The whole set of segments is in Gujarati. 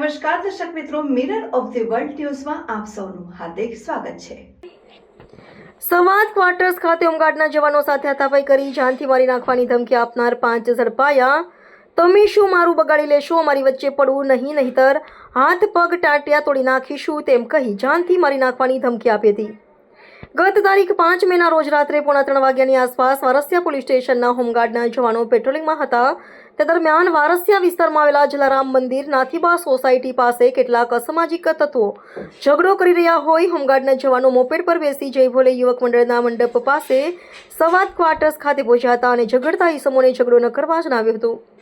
નમસ્કાર, દર્શક મિત્રો મિરર ઓફ ધી વર્લ્ડ ન્યૂઝમાં આપ સૌનું હાર્દિક સ્વાગત છે. સંવાદ ક્વાર્ટર્સ ખાતે હોમગાર્ડના જવાનો સાથે હાથાપાઈ કરી જાનથી મારી નાખવાની ધમકી આપનાર પાંચ ઝડપાયા. તમે શું મારું બગાડી લેશો? મારી વચ્ચે પડવું નહીં, નહીતર હાથ પગ ટાંટિયા તોડી નાખીશું તેમ કહી જાનથી મારી નાખવાની ધમકી આપી હતી. ગત તારીખ પાંચ મેના રોજ રાત્રે પોણા ત્રણ વાગ્યાની આસપાસ વારસિયા પોલીસ સ્ટેશનના હોમગાર્ડના જવાનો પેટ્રોલિંગમાં હતા. તે દરમિયાન વારસિયા વિસ્તારમાં આવેલા જલારામ મંદિર નાથીબા સોસાયટી પાસે કેટલાક અસામાજિક તત્વો ઝઘડો કરી રહ્યા હોય હોમગાર્ડના જવાનો મોપેડ પર બેસી જય ભોલે યુવક મંડળના મંડપ પાસે સવાદ ક્વાર્ટર્સ ખાતે પહોંચ્યા હતા અને ઝઘડતા ઈસમોને ઝઘડો ન કરવા જણાવ્યું હતું.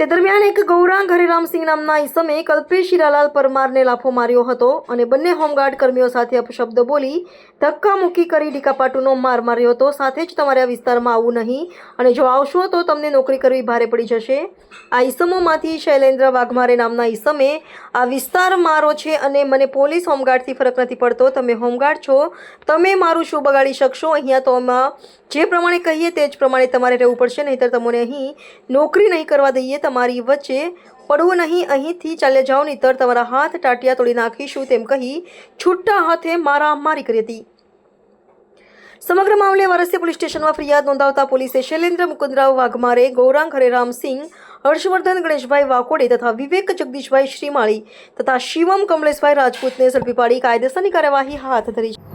તે દરમિયાન એક ગૌરાંગ હરિરામસિંહ નામના ઈસમે કલ્પેશ હીરાલાલ પરમારને લાફો માર્યો હતો અને બંને હોમગાર્ડ કર્મીઓ સાથે અપશબ્દ બોલી ધક્કામુક્કી કરી ડીકાપાટુનો માર માર્યો હતો. સાથે જ તમારે આ વિસ્તારમાં આવવું નહીં અને જો આવશો તો તમને નોકરી કરવી ભારે પડી જશે. આ ઈસમોમાંથી શૈલેન્દ્ર વાઘમારે નામના ઈસમે આ વિસ્તાર મારો છે અને મને પોલીસ હોમગાર્ડથી ફરક નથી પડતો. તમે હોમગાર્ડ છો, તમે મારું શું બગાડી શકશો? અહીંયા તો જે પ્રમાણે કહીએ તે જ પ્રમાણે તમારે રહેવું પડશે, નહીંતર તમને અહીં નોકરી નહીં કરવા દઈએ. તમારી વચ્ચે પડવું નહીં, અહીંથી ચાલ્યા જાઓ, નહીંતર તમારા હાથ ટાટિયા તોડી નાખીશું, તેમ કહી છૂટા હાથે મારા મારી કરી હતી. સમગ્ર મામલે વારસિયા પોલીસ સ્ટેશનમાં ફરિયાદ નોંધાવતા પોલીસે શૈલેન્દ્ર મુકુંદરાવ વાઘમારે, ગૌરાંગ હરેરામસિંહ હર્ષવર્ધન ગણેશભાઈ વાકોડે તથા વિવેક જગદીશભાઈ શ્રીમાળી તથા શિવમ કમલેશભાઈ રાજપૂતને ઝડપી પાડી કાયદેસરની કાર્યવાહી હાથ ધરી છે.